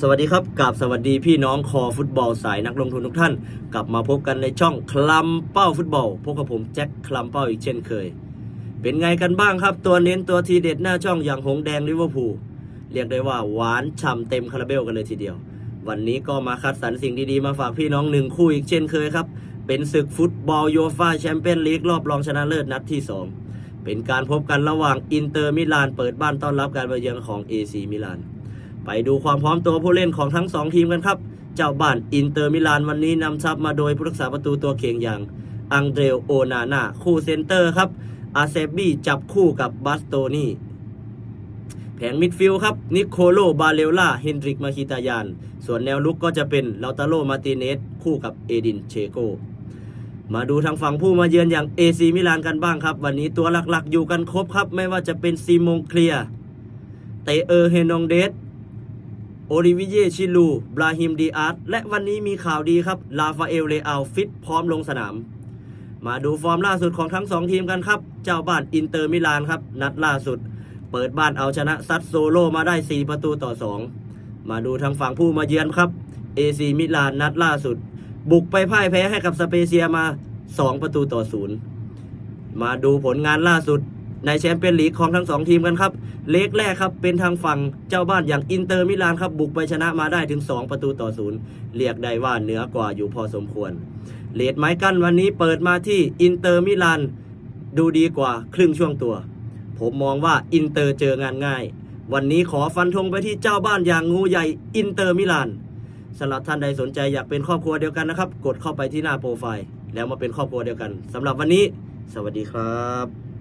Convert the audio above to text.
สวัสดีครับกับสวัสดีพี่น้องคอฟุตบอลสายนักลงทุนทุกท่าน กลับมาพบกันในช่องคลัมเป้าฟุตบอลพบกับผมแจ็คคลัมเป้าอีกเช่นเคย เป็นไงกันบ้างครับ ตัวเน้นตัวทีเด็ดหน้าช่องอย่างหงแดงลิเวอร์พูลเรียกได้ว่าหวานฉ่ำเต็มคาราเบลกันเลยทีเดียว วันนี้ก็มาคัดสรรสิ่งดีๆมาฝากพี่น้องหนึ่งคู่อีกเช่นเคยครับ เป็นศึกฟุตบอลโยฟาแชมเปี้ยนลีกรอบรองชนะเลิศนัดที่สองเป็นการพบกันระหว่างอินเตอร์มิลานเปิดบ้านต้อนรับการมาเยือนของ AC มิลาน ไปดูความพร้อมตัวผู้เล่นของทั้ง 2 ทีมกันครับ เจ้าบ้านอินเตอร์มิลานวันนี้นำทัพมาโดยผู้รักษาประตูตัวเข่งอย่างอังเดรโอนาน่าคู่เซนเตอร์ครับอาเซบี้จับคู่กับบัสโตนี่แผงมิดฟิลด์ครับนิโคโลบาเลล่าเฮนดริกมาคิตายาน ส่วนแนวลุกก็จะเป็นลาตาโลมาติเนสคู่กับเอดินเชโกมาดูทางฝั่งผู้มาเยือนอย่างเอซีมิลานกันบ้างครับ วันนี้ตัวหลักๆอยู่กันครบครับ ไม่ว่าจะเป็นซีมงเคลียเตเออร์เฮนองเดส โอลิวิเยชิลู บราฮิมดีอาร์ตและวันนี้มีข่าวดีครับ ลาฟาเอลเลอาฟิตพร้อมลงสนาม มาดูฟอร์มล่าสุดของทั้ง 2 ทีมกันครับ เจ้าบ้านอินเตอร์มิลานครับ นัดล่าสุด เปิดบ้านเอาชนะซัตโซโลมาได้ 4 ประตูต่อ 2 มาดูทางฝั่งผู้มาเยือนครับเอซีมิลานนัดล่าสุด บุกไปพ่ายแพ้ให้กับสเปเซียมา 2 ประตูต่อ 0 มาดูผลงานล่าสุด ในแชมเปี้ยนลีกของทั้งสองทีมกันครับเลกแรกครับเป็นทางฝั่งเจ้าบ้านอย่างอินเตอร์มิลานครับบุกไปชนะมาได้ถึง 2 ประตูต่อศูนย์เรียกได้ว่าเหนือกว่าอยู่พอสมควรเลดไม้กั้นวันนี้เปิดมาที่อินเตอร์มิลานดูดีกว่าครึ่งช่วงตัว ผมมองว่าอินเตอร์เจองานง่าย วันนี้ขอฟันธงไปที่เจ้าบ้านอย่างงูใหญ่อินเตอร์มิลานสำหรับท่านใดสนใจอยากเป็นครอบครัวเดียวกันนะครับ กดเข้าไปที่หน้าโปรไฟล์ แล้วมาเป็นครอบครัวเดียวกันสำหรับวันนี้ สวัสดีครับ